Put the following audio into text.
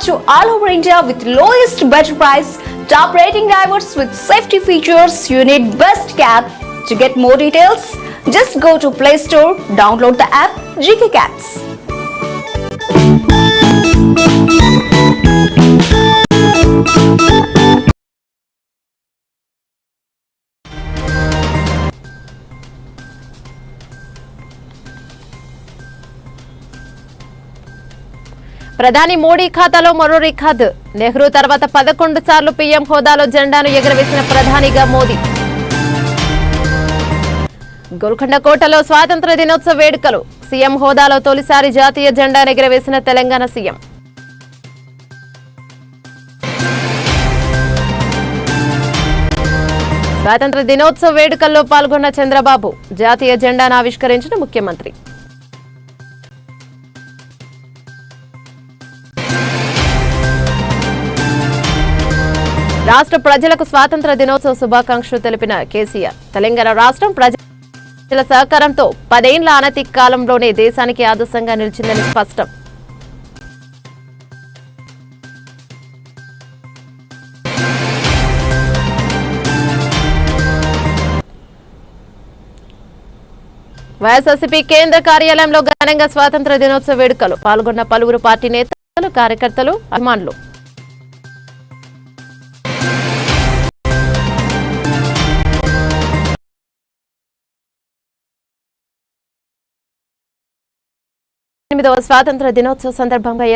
to all over India with lowest better price, top rating drivers with safety features. You need best cab. To get more details, just go to Play Store, download the app GK Cabs. ప్రధాని మోడీ ఖాతాలో మరో record. Nehru తర్వాత పదకొండు సార్లు PM హోదాలో జెండాను ఎగురవేసిన ప్రధానిగా మోదీ. గోల్కొండ కోటలో స్వాతంత్ర దినోత్సవ వేడుకలు. సీఎం హోదాలో తొలిసారి జాతీయ జెండాను ఎగురవేసిన తెలంగాణ సీఎం. స్వాతంత్ర దినోత్సవ వేడుకల్లో పాల్గొన్న చంద్రబాబు. జాతీయ జెండాను ఆవిష్కరించిన ముఖ్యమంత్రి. రాష్ట్ర ప్రజలకు స్వాతంత్ర దినోత్సవ శుభాకాంక్షలు తెలిపిన కేసీఆర్. తెలంగాణ రాష్ట్రం ప్రజల సహకారంతో పదేండ్ల అనతి కాలంలోనే దేశానికి ఆదర్శంగా నిలిచిందని స్పష్టం. వైఎస్ఆర్సీపీ కేంద్ర కార్యాలయంలో ఘనంగా స్వాతంత్ర దినోత్సవ వేడుకలు. పాల్గొన్న పలువురు పార్టీ నేతలు కార్యకర్తలు అభిమానులు. ఎనిమిదవ స్వాతంత్ర దినోత్సవ సందర్భంగా